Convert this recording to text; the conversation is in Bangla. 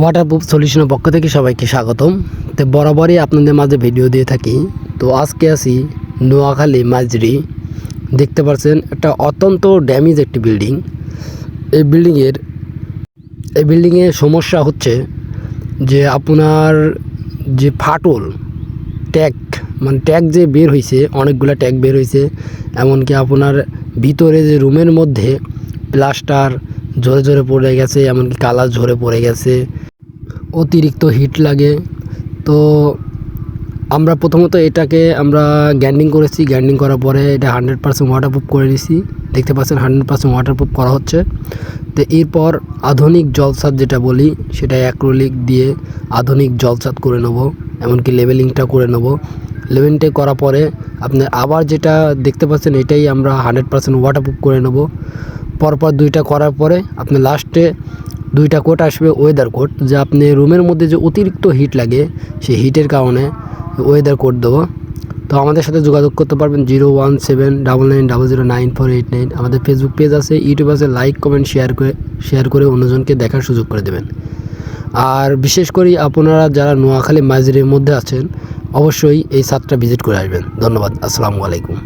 ওয়াটারপ্রুফ সলিউশনের পক্ষ থেকে সবাইকে স্বাগতম। তো বরাবরই আপনাদের মাঝে ভিডিও দিয়ে থাকি। তো আজকে আসি নোয়াখালী মাজরি। দেখতে পাচ্ছেন, একটা অত্যন্ত ড্যামেজ একটি বিল্ডিং এই বিল্ডিংয়ের এই বিল্ডিংয়ে সমস্যা হচ্ছে যে আপনার যে ফাটল, ট্যাগ মানে ট্যাগ যে বের হয়েছে অনেকগুলো ট্যাগ বের হয়েছে এমনকি আপনার ভিতরে যে রুমের মধ্যে প্লাস্টার ঝরে ঝরে পড়ে গেছে, এমনকি কালার ঝরে পড়ে গেছে অতিরিক্ত হিট লাগে। তো আমরা প্রথমত এটাকে আমরা গ্যান্ডিং করেছি। গ্যান্ডিং করার পরে এটা হান্ড্রেড পার্সেন্ট ওয়াটারপ্রুফ করে নিছি। দেখতে পাচ্ছেন হান্ড্রেড পার্সেন্ট ওয়াটারপ্রুফ করা হচ্ছে। তো এরপর আধুনিক জলসাদ যেটা বলি সেটা অ্যাক্রোলিক দিয়ে আধুনিক জলসাদ করে নেব। এমনকি লেভেলিংটা করে নেব। লেভেলিংটা করার পরে আপনি আবার যেটা দেখতে পাচ্ছেন, এটাই আমরা হান্ড্রেড পার্সেন্ট ওয়াটারপ্রুফ করে নেব। পরপর দুইটা করার পরে আপনি লাস্টে দুইটা কোট আসবে ওয়েদার কোট, যে আপনি রুমের মধ্যে যে অতিরিক্ত হিট লাগে, সেই হিটের কারণে ওয়েদার কোট দেবো। তো আমাদের সাথে যোগাযোগ করতে পারবেন zero one seven double nine double zero nine four eight nine আমাদের ফেসবুক পেজ আছে ইউটিউব আছে লাইক কমেন্ট শেয়ার করে শেয়ার করে অন্যজনকে দেখার সুযোগ করে দেবেন। আর বিশেষ করে আপনারা যারা নোয়াখালী, মাঝিরের মধ্যে আছেন, অবশ্যই এই সাতটা ভিজিট করে আসবেন। ধন্যবাদ, আসসালামু আলাইকুম।